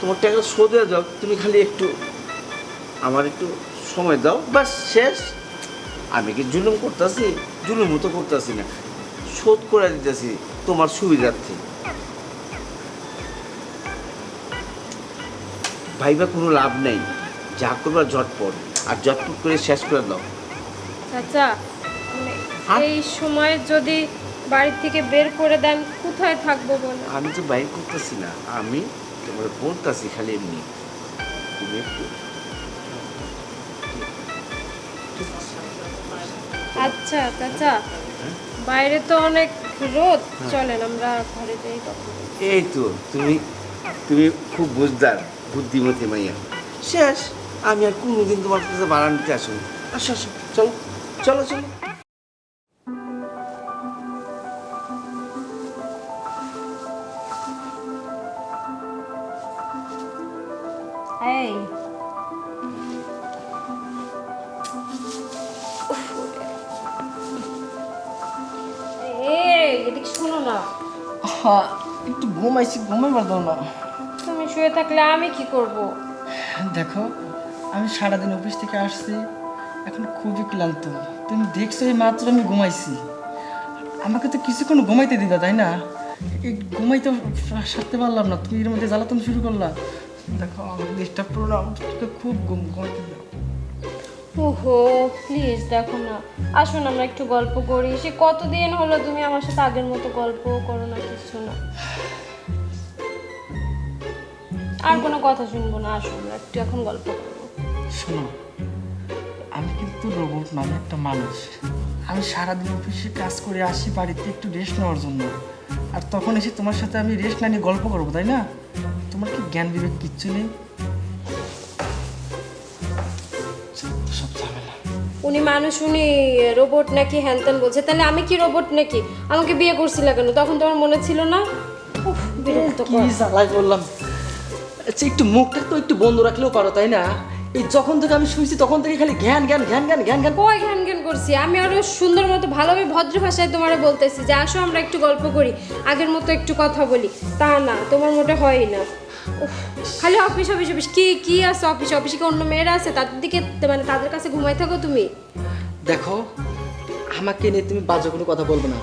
তোমার টাকা শোধ হয়ে যাও তুমি খালি একটু আমার একটু সময় দাও। বাস শেষ। আমি কি জুলুম করতেছি? জুলুম তো করতেছি না। শোধ করে দিতেছি তোমার সুবিধার্থে। ভাইবা কোনো লাভ নেই। যা করবার ঝটপট। আর ঝটপট করে শেষ করে দাও। চাচা মানে হ্যাঁ? এই সময় যদি বাড়ি থেকে বের করে দেন কোথায় থাকব বলো? আমি তো বাইর করতেছি না। আমি তোমার বলতেছি খালি এমনি। তুমি একটু। আচ্ছা চাচা বাইরে তো অনেক রোদ চলেন আমরা ঘরে যাই এই তো তুমি তুমি খুব বুঝদার বুদ্ধিমতী মাইয়া। শেষ আমি আর কোনোদিন তোমার কাছে বারান্দাতে আসব আসো আসো চলো চলো চলো। এদিকে শোনো না? হ্যাঁ একটু ঘুমাইছি ঘুমাইবার দাও না। তুমি শুয়ে থাকলে আমি কি করব? দেখো আমি সারাদিন অফিস থেকে আসছি এখন খুবই ক্লান্ত। তুমি দেখছ এই মাত্র আমি ঘুমাইছি। আমাকে তো কিছুক্ষণ ঘুমাইতে দিবা তাই না? এই ঘুমাইতে সারতে পারলাম না তুমি এর মধ্যে জ্বালাতন শুরু করলা। দেখো ডিস্টার্ব করো না খুব ঘুম ঘুমাইতে দাও ওহো প্লিজ দেখো না। আসুন, আমরা একটু গল্প করি। সে কতদিন হলো তুমি আমার সাথে আগের মতো গল্প করো না কিছু না। আর কোনো কথা শুনব না। আসুন, আমরা একটু এখন গল্প করব। শোনো, আমি কিন্তু রোবট না একটা মানুষ। আমি সারাদিন অফিসে কাজ করে আসি, বাড়িতে একটু রেস্ট নেওয়ার জন্য। আর তখন এসে তোমার সাথে আমি রেস্ট না নিয়ে গল্প করব, তাই না? তোমার কি জ্ঞান বিবেক কিচ্ছু নেই? উনি মানুষ উনি রোবট নাকি হ্যান বলছে। তাহলে আমি কি রোবট নাকি? আমাকে বিয়ে করছিল কেন? তখন তোমার মনে ছিল না। উফ, বিরক্ত কি জ্বালাই বললাম। আচ্ছা একটু মুখটা তো একটু বন্ধ রাখলেও পারো তাই না? এই যখন থেকে আমি শুনছি তখন থেকে খালি জ্ঞান জ্ঞান জ্ঞান জ্ঞান জ্ঞান জ্ঞান কয় ঘ্যান ঘ্যান করছি? আমি আরও সুন্দর মতো ভালোভাবে ভদ্র ভাষায় তোমারে বলতেছি। যে আসো আমরা একটু গল্প করি। আগের মতো একটু কথা বলি। তা না তোমার মোটে হয় না। খালি অফিস অফিস অফিস কি কি আছে অফিস অফিসে কি অন্য মেয়েরা আছে? তাদের দিকে মানে তাদের কাছে ঘুমাই থাকো তুমি? দেখো আমাকে নিয়ে তুমি বাজে কোনো কথা বলবে না।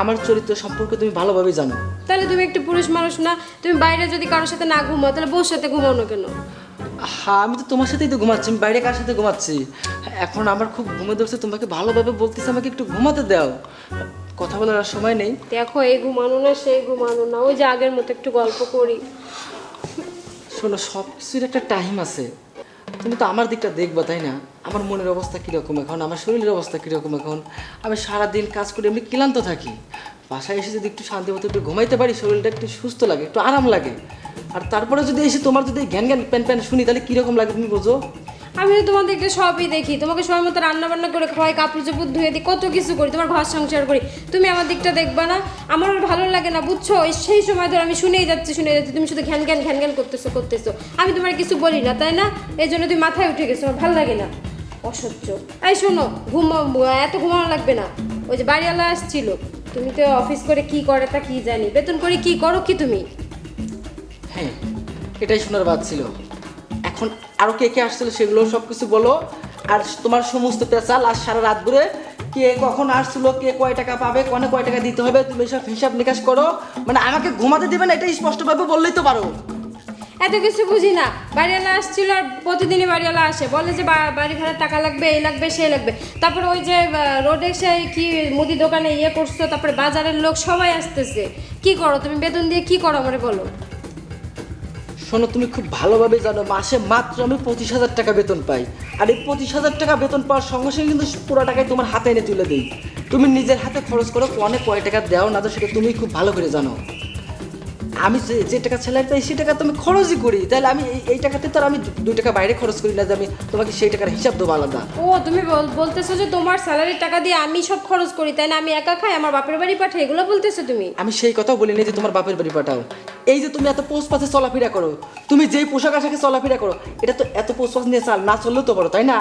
আমার চরিত্র সম্পর্কে তুমি ভালোভাবেই জানো। তাহলে তুমি একটু পুরুষ মানুষ না তুমি বাইরে যদি কারোর সাথে না ঘুমাও তাহলে বউর সাথে ঘুমাও না কেন? হ্যাঁ আমি তো তোমার সাথেই তো ঘুমাচ্ছি আমি বাইরে কার সাথে ঘুমাচ্ছি? এখন আমার খুব ঘুমে ধরছে তোমাকে ভালোভাবে বলতেছে আমাকে একটু ঘুমাতে দাও। কথা বলার আর সময় নেই। দেখো এই ঘুমানো না সেই ঘুমানো না। ওই যে আগের মতো একটু গল্প করি। শোনো সব কিছুর একটা টাইম আছে। তুমি তো আমার দিকটা দেখবা তাই না? আমার মনের অবস্থা কীরকম এখন? আমার শরীরের অবস্থা কীরকম এখন? আমি সারাদিন কাজ করে এমনি ক্লান্ত থাকি। বাসায় এসে যদি একটু শান্তি মতো একটু ঘুমাইতে পারি শরীরটা একটু সুস্থ লাগে একটু আরাম লাগে। আর তারপরে যদি এসে তোমার যদি জ্ঞান জ্ঞান প্যান প্যান শুনি তাহলে কীরকম লাগে তুমি বোঝো? আমি তো তোমার দিকটা সবই দেখি। তোমাকে সময় মতো রান্না বান্না করে খাওয়াই, কাপড় চোপড় ধুয়ে দিই, কত কিছু করি, তোমার ঘর সংসার করি। তুমি আমার দিকটা দেখবা না। আমার ভালো লাগে না, বুঝছ? সেই সময় ধরে আমি শুনেই যাচ্ছি শুনেই যাচ্ছি, তুমি শুধু ঘ্যান ঘ্যান ঘ্যান ঘ্যান করতেছো করতেছো। আমি তোমার কিছু বলি না, তাই না? এই জন্য তুমি মাথায় উঠে গেছো, আমার ভালো লাগে না। অসহ্য। এই শোনো, ঘুম, এত ঘুমানো লাগবে না। ওই যে বাড়িওয়ালা আসছিল, তুমি তো অফিস করে কি করে তা কি জানি। বেতন করে কি করো কি তুমি? হ্যাঁ এটাই শোনার বাদ ছিল। আরও কে কে আসছিল সেগুলো সব কিছু বলো। আর তোমার সমস্ত পেশাল আর সারা রাত ঘুরে কে কখন আসছিল, কে কয় টাকা পাবে, কনে কয় টাকা দিতে হবে, তুমি সব হিসাব নিকাশ করো। মানে আমাকে ঘুমাতে দেবে না এটা স্পষ্টভাবে বললেই তো পারো। এত কিছু বুঝি না। বাড়িওয়ালা আসছিল আর প্রতিদিনই বাড়িওয়ালা আসে। বলে যে বাড়ি ভাড়া টাকা লাগবে, এই লাগবে, সেই লাগবে। তারপরে ওই যে রোডে সে কি মুদি দোকানে ইয়ে করছ, তারপরে বাজারের লোক সবাই আসতেছে। কি করো? তুমি বেতন দিয়ে কি করো আমারে বলো? শোনো তুমি খুব ভালোভাবে জানো মাসে মাত্র আমি পঁচিশ হাজার টাকা বেতন পাই। আর এই পঁচিশ হাজার টাকা বেতন পাওয়ার সঙ্গে সঙ্গে কিন্তু পুরো টাকায় তোমার হাতে এনে তুলে দিই। তুমি নিজের হাতে খরচ করো কনে কয় টাকা দেও না তো সেটা তুমি খুব ভালো করে জানো। আমি যে যে টাকা স্যালারি পাই সেই টাকা তো আমি খরচই করি। তাহলে আমি এই- এই টাকাতে তো আর আমি দুই টাকা বাইরে খরচ করি না যে আমি তোমাকে সেই টাকার হিসাব দেবো আলাদা। ও তুমি বল- বলতেছো যে তোমার স্যালারির টাকা দিয়ে আমি সব খরচ করি তাই না? আমি একা খাই আমার বাপের বাড়ি পাঠাই এগুলো বলতেছো তুমি? আমি সেই কথাও বলিনি যে তোমার বাপের বাড়ি পাঠাও। এই যে তুমি এত পোস্ট পাশে চলাফেরা করো, তুমি যেই পোশাক আশাকে চলাফেরা করো, এটা তো এত পোস্ট পাশ নিয়ে চাল, না চললেও তো পারো, তাই না?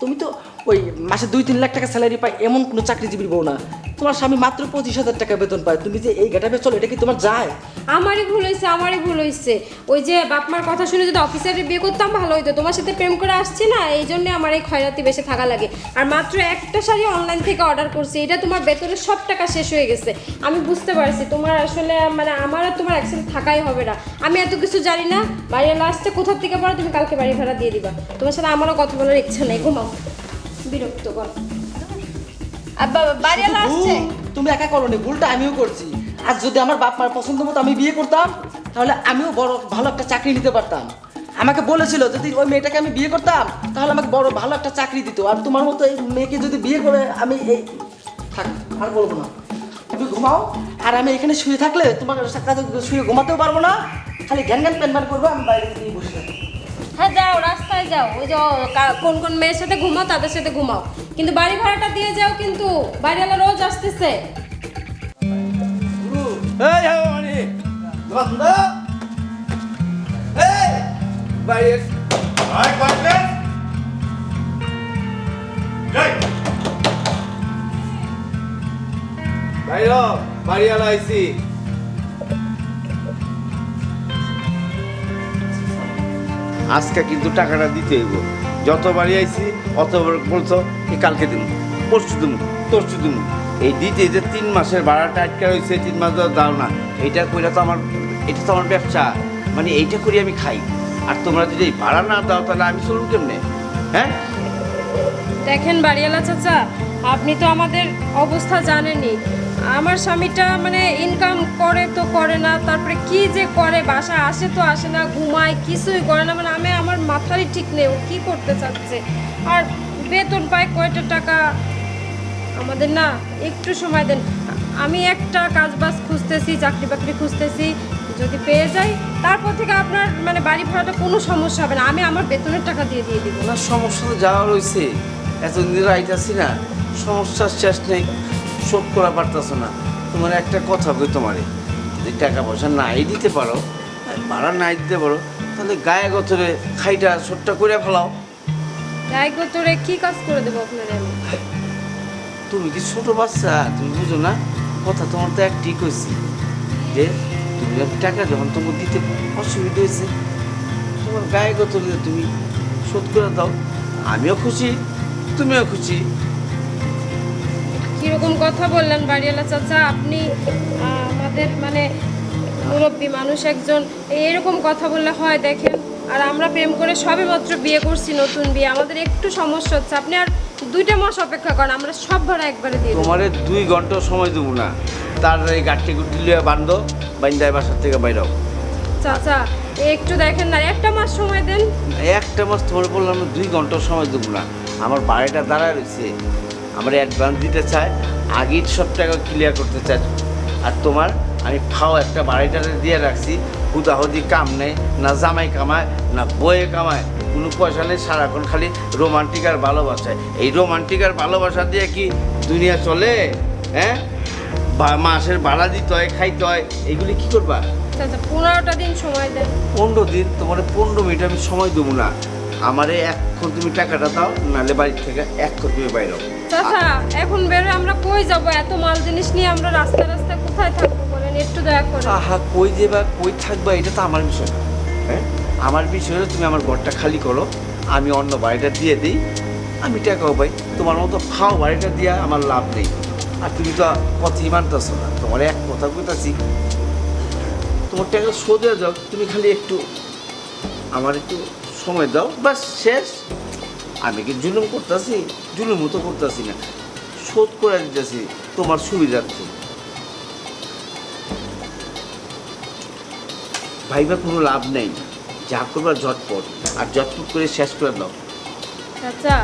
তুমি তো ওই মাসে দুই, তিন লাখ টাকা স্যালারি পাই এমন কোনো চাকরিজীবীর বউ না। তোমার স্বামী মাত্র পঁচিশ হাজার টাকা বেতন পায়। তুমি যে এই গেটাপে চলো, এটা কি তোমার যায়? আমারই ভুল হয়েছে, আমারই ভুল হয়েছে। ওই যে বাপ মার কথা শুনে যদি অফিসারে বিয়ে করতাম, ভালো হইতো। তোমার সাথে প্রেম করে আসছে না, এই জন্য আমার এই খয়রাতি বেশি থাকা লাগে। আর মাত্র একটা শাড়ি অনলাইন থেকে অর্ডার করছি, এটা তোমার বেতনের সব টাকা শেষ হয়ে গেছে। আমি বুঝতে পারছি, তোমার আসলে মানে আমার আর তোমার একসাথে থাকাই হবে না। আমি এত কিছু জানি না বাড়ির লাস্টে কোথার থেকে পড়ো তুমি কালকে বাড়ি ভাড়া দিয়ে দিবা। তোমার সাথে আমারও কথা বলার ইচ্ছা নেই ঘুমাও বিরক্ত কর। আব্বা বাড়িওয়ালা আসছে? তুমি একা করোনি ভুলটা আমিও করছি। আর যদি আমার বাপ মার পছন্দ মতো আমি বিয়ে করতাম তাহলে আমিও বড় ভালো একটা চাকরি নিতে পারতাম। আমাকে বলেছিল যদি ওই মেয়েটাকে আমি বিয়ে করতাম তাহলে আমাকে বড় ভালো একটা চাকরি দিত। আর তোমার মতো এই মেয়েকে যদি বিয়ে করে আমি এই থাক আর বলব না। তুমি ঘুমাও আর আমি এখানে শুয়ে থাকলে তোমার সাথে শুয়ে ঘুমাতেও পারব না। খালি জ্ঞান জ্ঞান প্যান প্যান করব আমি বাইরে গিয়ে বসে থাকব। হ্যাঁ যাও, রাস্তায় যাও। ওই যে কোন কোন মেয়ের সাথে ঘুমাও, তাদের সাথে ঘুমাও। কিন্তু বাড়ি ভাড়াটা দিয়ে যাও কিন্তু, বাড়িওয়ালা রোজ আসতেছে। এই হাওয়ানি আজকে কিন্তু টাকাটা দিতে হইব। যত বাড়ি আইছি, অতবার বলছো এই কালকে দিন পরশু দিন তরশু দিন এই দিতে যে তিন মাসের ভাড়াটা আটকে রয়েছে তিন মাস দাও না, এইটা কইরা তো আমার এটা তো আমার ব্যবসা। মানে এইটা করি আমি খাই। আর তোমরা যদি এই ভাড়া না দাও, তাহলে আমি চলুন কেমনে? হ্যাঁ? দেখেন বাড়িওয়ালা চাচা, আপনি তো আমাদের অবস্থা জানেনই। আমার স্বামীটা মানে ইনকাম করে তো করে না, তারপরে কি যে করে বাসা আসে তো আসে না, ঘুমায়, কিছুই করে না মানে আমি আমার মাথারই ঠিক নেই, ও কী করতে চাচ্ছে? আর বেতন পায় কয়টা টাকা? আমাদের না, একটু সময় দেন। আমি একটা কাজ বাজ খুঁজতেছি, চাকরি বাকরি খুঁজতেছি, যদি পেয়ে যাই, তারপর থেকে আপনার মানে বাড়ি ভাড়াটা কোনো সমস্যা হবে না, আমি আমার বেতনের টাকা দিয়ে দিয়ে দিব। না, সমস্যা তো যাওয়া রয়েছে এতদিন রাইতাছি না, সমস্যার শেষ নেই। শোধ করা পারতেছো না। তোমার একটা কথা বই তোমারে যদি টাকা পয়সা নাই দিতে পারো আর ভাড়া নাই দিতে পারো তাহলে গায়ে গতরে খাইটা ছোট্টা করে ফেলাও। রায়গো তোরে কি কাজ করে দেবো আপনার আমি? তুমি কি ছোট বাচ্চা তুমি বুঝো না? কথা তোমার তো এক ঠিক হয়েছে যে তুমি টাকা যখন তোমাকে দিতে অসুবিধা হয়েছে তোমার গায়ে গতরে তুমি শোধ করে দাও। আমিও খুশি তুমিও খুশি। কীরকম কথা বললেন বাড়িওয়ালা চাচা? আপনি আমাদের মানে মুরব্বী মানুষ একজন এরকম কথা বললে হয় দেখেন। আর আমরা প্রেম করে সবে মাত্র বিয়ে করছি নতুন বিয়ে। আমাদের একটু সমস্যা হচ্ছে। আপনি আর দুইটা মাস অপেক্ষা করেন আমরা সব ভাড়া একবারে দেবো। তোমারে দুই ঘণ্টা সময় দেবো না। তার এই গাঠটি গুটি লিয়ে বান্ধো বাইন্দায় বাসার থেকে বাইরাও চাচা একটু দেখেন না একটা মাস সময় দেন। একটা মাস তোমার বললাম দুই ঘণ্টা সময় দেবো না। আমার বাড়িটা দাঁড়ায় রয়েছে আমার অ্যাডভান্স দিতে চাই আগের সব টাকা ক্লিয়ার করতে চাই। আর তোমার আমি ফাও একটা বাড়িটাতে দিয়ে রাখছি হুদাহুদি কাম নেই না জামাই কামায় না বয়ে কামায় কোনো পয়সা নেই সারাক্ষণ খালি রোমান্টিক আর ভালোবাসায় এই রোমান্টিক আর ভালোবাসা দিয়ে কি দুনিয়া চলে? হ্যাঁ? মাসের ভাড়া দিতে হয় খাইতে হয় এগুলি কি করবা? পনেরোটা দিন সময় দেয় পনেরো দিন তোমার পনেরো মিনিট আমি সময় দেবো না। আমারে এখন তুমি টাকাটা দাও নাহলে বাড়ির থেকে এখন তুমি বাইরে। চাচা এখন বেরো আমরা কই যাব? এত মাল জিনিস নিয়ে আমরা রাস্তায় রাস্তায় কোথায় থাকব বলেন? একটু দয়া করে। আহা কই দেবা কই থাকবা এটা তো আমার বিষয় না। হ্যাঁ? আমার বিষয় হলো তুমি আমার ঘরটা খালি করো আমি অন্য বাড়িটা দিয়ে দিই আমি টাকাও পাই। তোমার মতো ফাও বাড়িটা দিয়া আমার লাভ নেই। আর তুমি তো কথাই মানতেছো না তোমার এক কথা কইতাছি। তোমার টাকা সোজা যাও তুমি খালি একটু আমার একটু সময় দাও বাস শেষ। আমি কি জুলুম করতেছি? জুলুম তো করতেছি না। শোধ করে দিতেছি তোমার সুবিধার্থে। ভাইবা কোনো লাভ নেই। যা করবার ঝটপট আর ঝটপট করে শেষ করে দাও চাচা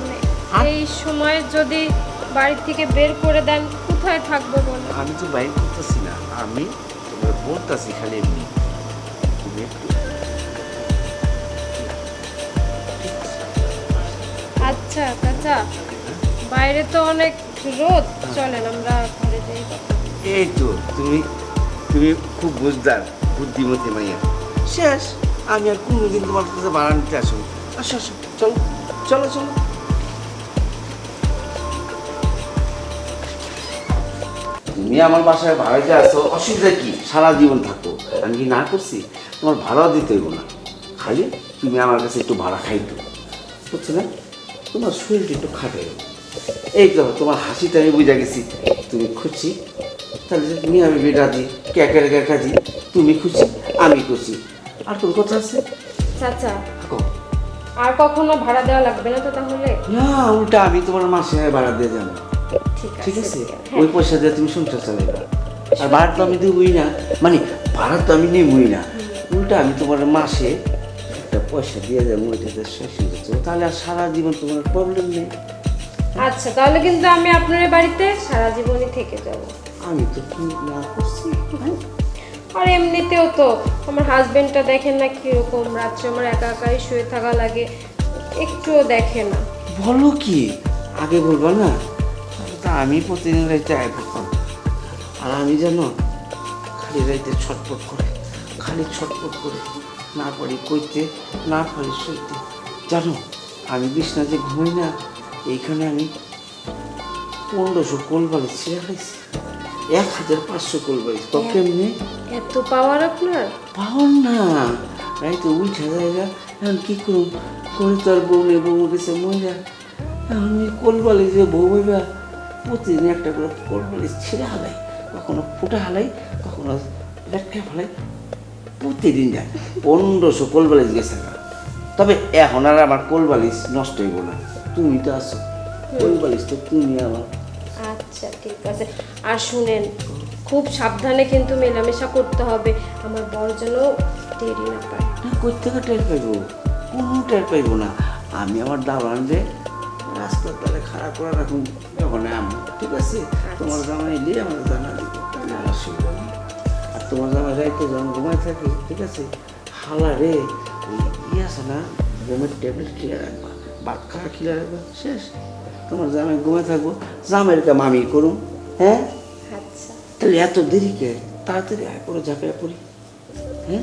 মানে এই সময় যদি বাড়ি থেকে বের করে দেন কোথায় থাকব বলো আমি তো বাইর করতেছি না। আমি তোমার বলতেছি খালি এমনি। আচ্ছা চাচা বাইরে তো অনেক রোদ চলেন আমরা ঘরে যাই। এই তো তুমি তুমি খুব বুঝদার বুদ্ধিমতী মাইয়া। শেষ আমি আর কোনোদিন তোমার কাছে বাড়া নিতে আসব আসো আসো চলো চলো চলো। তুমি আমার বাসায় ভাড়াতে আসো অসুবিধা কি? সারা জীবন থাকো। আমি কি না করছি? তোমার ভাড়াও দিতে হইব না। খালি তুমি আমার কাছে একটু ভাড়া খাইতো। বুঝছ না? তোমার শরীরটা একটু খাটে। এই তো তোমার হাসিতে আমি বুঝা গেছি। তুমি খুশি? তাহলে নিয়ে আমি বেটা দিই ক্যাকের ক্যাকা দিই তুমি খুশি আমি খুশি। আর কোন কথা আছে? চাচা আর কখনো ভাড়া দেওয়া লাগবে না তো তাহলে? না উল্টা আমি তোমার মাসে ভাড়া দিয়ে যাব। ঠিক আছে আছে? হ্যাঁ। ওই পয়সা দিয়ে তুমি সংসার চালাইবা। আর ভাড়া তো আমি দেবই না। মানে ভাড়া তো আমি নেবই না। উল্টা আমি তোমার মাসে একটা পয়সা দিয়ে যাব ওইটাতে শেষ যাচ্ছে তাহলে আর সারা জীবন তোমার প্রবলেম নেই। আচ্ছা তাহলে কিন্তু আমি আপনার বাড়িতে সারা জীবনই থেকে যাব। আমি তো কি না করছি? হ্যাঁ? আর এমনিতেও তো আমার হাজবেন্ডটা দেখেন না কীরকম রাত্রে আমার একা একাই শুয়ে থাকা লাগে একটুও দেখে না। বলো কি? আগে বলব না? তা আমি প্রতিদিন রাইতে আয় করতাম। আর আমি জানো খালি রাইতে ছটপট করে খালি ছটপট করে না পারি কইতে না পারি সইতে জানো আমি বিছনা যে ঘুমাই না এইখানে আমি পনেরোশো কোলবালি ছেড়ে খাইছি। এক হাজার পাঁচশো কোলবালি তো কেমনি? এত পাওয়ার আপনার? পাওয়ার না। রাইতে উঠে জায়গা এখন কি করুন করে তো আর বউ নেই বউ গেছে মহিলা আমি কোলবালি যে বউ প্রতিদিন একটা করে কোলবালি ছেড়ে হালাই কখনো ফুটে হালাই কখনো লেটকে ফেলাই প্রতিদিন যায়। পনেরোশো কোলবালিশ গেছে তবে এখন আর আমার কোলবালিশ নষ্ট হইব না। তুমি তো আছো। কোলবালিশ তো তুমি আমার। আচ্ছা ঠিক আছে। আর শুনেন খুব সাবধানে কিন্তু মেলামেশা করতে হবে। আমার বর যেন দেরি না পায়। না কই থেকে টের পাইব। কোনো টের পাইব না। আমি আমার দাবান রে রাস্তার তালে খারাপ করে রাখুন। যখন আমি ঠিক আছে? তোমার জামাই এলে আমার জানা দিব। তাহলে আর তোমার জামাই রাইতে যখন ঘুমায় থাকি ঠিক আছে? হালা রে ওই ইয়ে আছে না? ঘুমের ট্যাবলেট ক্লিয়ার রাখবা ভাত খাওয়া ক্লিয়ার রাখবা শেষ। তোমার জামাই ঘুমায় থাকব জামাইয়ের কাম আমি করুম হ্যাঁ? আচ্ছা। তাহলে এত দেরিকে তাড়াতাড়ি আয় করে ঝাঁপিয়ে পড়ি। হ্যাঁ?